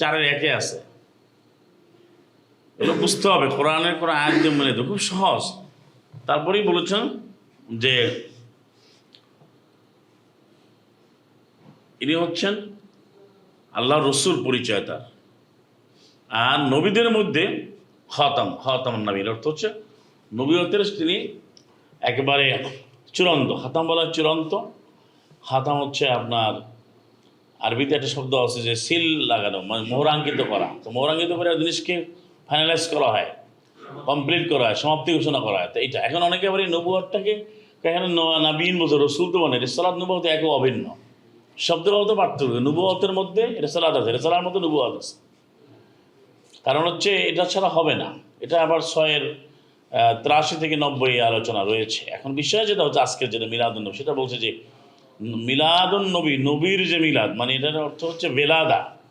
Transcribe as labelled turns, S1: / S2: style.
S1: চারের একে আছে। এগুলো বুঝতে হবে, কোরআনের কোনো আয়াত দিয়ে তো খুব সহজ। তারপরেই বলেছেন যে ইনি হচ্ছেন আল্লাহ রসুল পরিচয় তার। আর নবীদের মধ্যে খতাম খতাম নবীর অর্থ হচ্ছে নবী নবীয়তের তিনি একেবারে চূড়ান্ত হাতাম বলা চূড়ান্ত। হাতাম হচ্ছে আপনার আরবিতে একটা শব্দ আছে যে সিল লাগানো মানে মোহরাঙ্কিত করা। তো মোহরাঙ্কিত করে জিনিসকে ফাইনালাইজ করা হয় কমপ্লিট করা হয়, সমাপ্তি ঘোষণা করা হয়। তো এইটা, এখন অনেকে আবার এই নবুয়ারটাকে এখানে নাবিন বলছে, রসুল তো মানে রেসালাত নবুয়াত এক অভিন্ন। শব্দগত পার্থক্য নবুয়াতের মধ্যে রেসালাত আছে রেসালার মধ্যে নবুয়াত আছে। কারণ হচ্ছে এটা ছাড়া হবে না। এটা আবার ছয়ের তিরাশি থেকে নব্বই আলোচনা রয়েছে। এখন বিষয় যেটা হচ্ছে আজকের যেটা মিলাদুন নবী, সেটা বলছে যে মিলাদুন নবী নবীর যে মিলাদ মানে এটার অর্থ হচ্ছে বেলাদা।